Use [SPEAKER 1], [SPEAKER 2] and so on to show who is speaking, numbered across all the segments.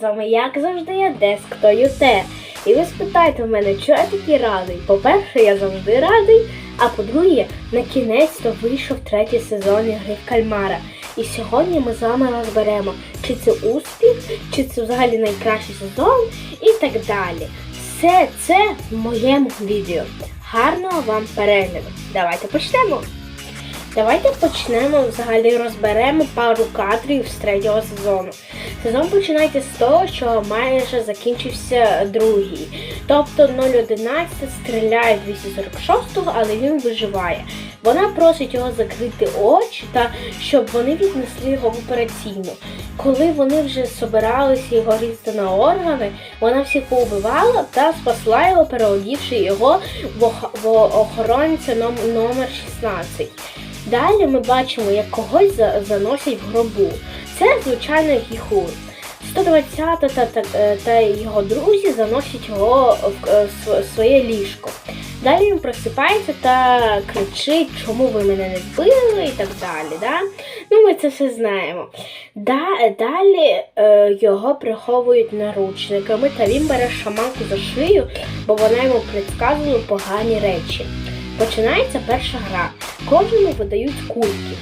[SPEAKER 1] З вами як завжди я Деск то Юте. І ви спитаєте в мене, чого я такий радий? По-перше, я завжди радий, а по-друге, на кінець-то вийшов третій сезон гри в кальмара. І сьогодні ми з вами розберемо, чи це успіх, чи це взагалі найкращий сезон і так далі. Все це в моєму відео. Гарного вам перегляду! Давайте почнемо! Давайте почнемо взагалі розберемо пару кадрів з третього сезону. Сезон починається з того, що майже закінчився другий. Тобто 011 стріляє 246-го, але він виживає. Вона просить його закрити очі та щоб вони віднесли його в операційну. Коли вони вже собиралися його різати на органи, вона всіх поубивала та спасла його, переодівши його в, ох- в охоронця ном- номер 16. Далі ми бачимо, як когось заносять в гробу. Це звичайно гіхур. 120 та, та, та його друзі заносять його в е, св- своє ліжко. Далі він просипається та кричить, чому ви мене не вбили і так далі. Да? Ну, ми це все знаємо. Да, далі е, його приховують наручниками, та він бере шаманку за шию, бо вона йому предсказує погані речі. Починається перша гра. Кожному видають кульки.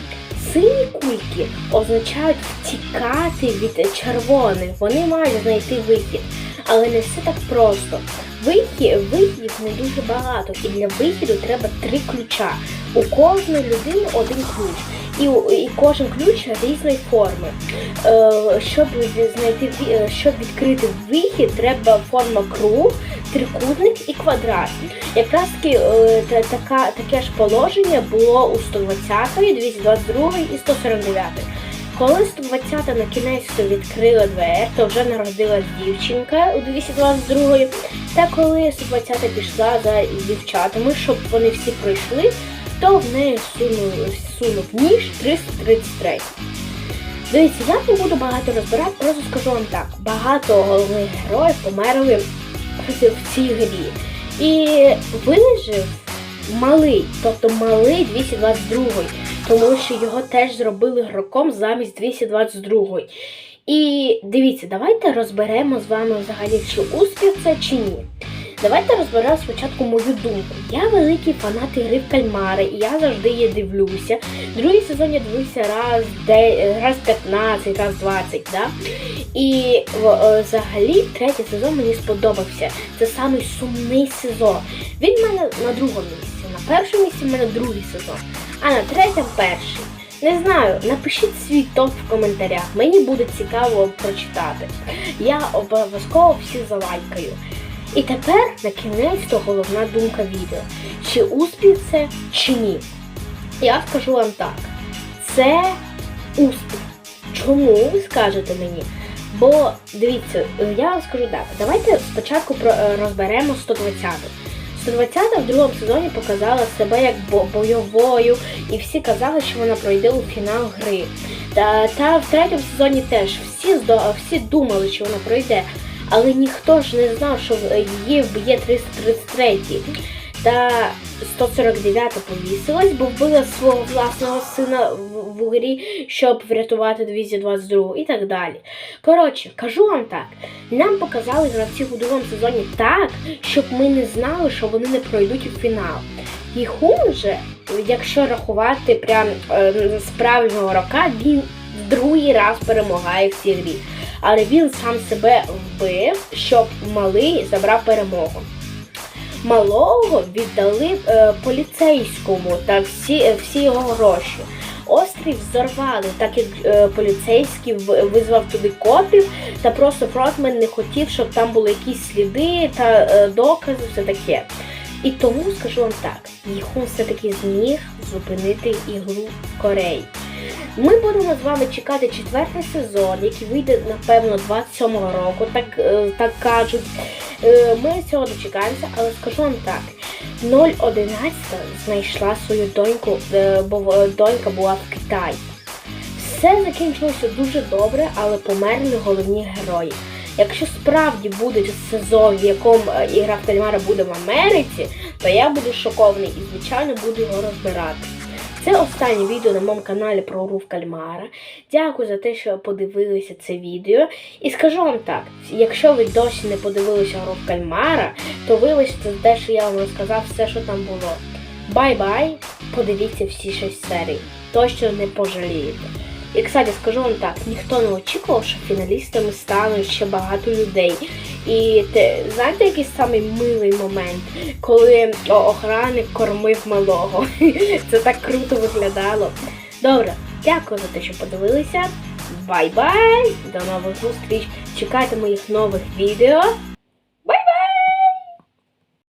[SPEAKER 1] Сині кульки означають втікати від червоних. Вони мають знайти вихід. Але не все так просто. Вихід, вихідів не дуже багато, і для вихіду треба три ключа. У кожної людини один ключ. І, і кожен ключ різної форми. Е, щоб знайти е, щоб відкрити вихід, треба форма круг, трикутник і квадрат. Якраз таки е, та- така, таке ж положення було у 120, 222 і 149. Коли 120 на кінець відкрила двері, то вже народилась дівчинка у 222 Та коли 120 пішла за дівчатами, щоб вони всі пройшли, то в неї сунув, сунув ніж 333. Дивіться, я не буду багато розбирати, просто скажу вам так. Багато головних героїв померли в цій грі. І вижив малий, тобто малий 222, тому що його теж зробили гроком замість 222. І дивіться, давайте розберемо з вами взагалі, чи успіх це чи ні. Давайте розберемо спочатку мою думку. Я великий фанат гри в кальмари, і я завжди її дивлюся. Другий сезон я дивився раз, де, раз 15, раз 20, да? І взагалі третій сезон мені сподобався. Це самий сумний сезон. Він в мене на другому місці. На першому місці в мене другий сезон, а на третьому перший. Не знаю, напишіть свій топ в коментарях. Мені буде цікаво прочитати. Я обов'язково всі залайкаю. І тепер на кінець то головна думка відео. Чи успіх це, чи ні? Я скажу вам так. Це успіх. Чому ви скажете мені? Бо дивіться, я вам скажу так. Давайте спочатку е, розберемо 120. 120 в другому сезоні показала себе як бойовою, і всі казали, що вона пройде у фінал гри. Та, та в третьому сезоні теж всі, всі думали, що вона пройде, але ніхто ж не знав, що її вб'є 333. Та 149 повісилась, бо вбила свого власного сина в, грі, щоб врятувати 222 і так далі. Коротше, кажу вам так, нам показали гравців у другому сезоні так, щоб ми не знали, що вони не пройдуть у фінал. І Хун же, якщо рахувати прям е, з правильного рока, він другий раз перемагає в цій грі. Але він сам себе вбив, щоб малий забрав перемогу. Малого віддали е, поліцейському та всі, е, всі його гроші. Острів взорвали, так як е, поліцейський визвав туди копів, та просто Фротмен не хотів, щоб там були якісь сліди та е, докази, все таке. І тому скажу вам так, Їхун все-таки зміг зупинити ігру в Кореї. Ми будемо з вами чекати четвертий сезон, який вийде, напевно, 27-го року, так, е, так кажуть. Е, Ми цього дочекаємося, але скажу вам так: 011 знайшла свою доньку, е, бо донька була в Китаї. Все закінчилося дуже добре, але померли головні герої. Якщо справді буде сезон, в якому ігра в кальмара буде в Америці, то я буду шокований і, звичайно, буду його розбирати. Це останнє відео на моєму каналі про гру в кальмара. Дякую за те, що подивилися це відео. І скажу вам так: якщо ви досі не подивилися гру в кальмара, то вибачте те, що я вам розказав все, що там було. Бай-бай! Подивіться всі шість серій. Точно не пожалієте. І, кстати, скажу вам так, ніхто не очікував, що фіналістами стануть ще багато людей. І те, знаєте, який самий милий момент, коли охранник кормив малого. Це так круто виглядало. Добре, дякую за те, що подивилися. Бай-бай! До нових зустріч! Чекайте моїх нових відео.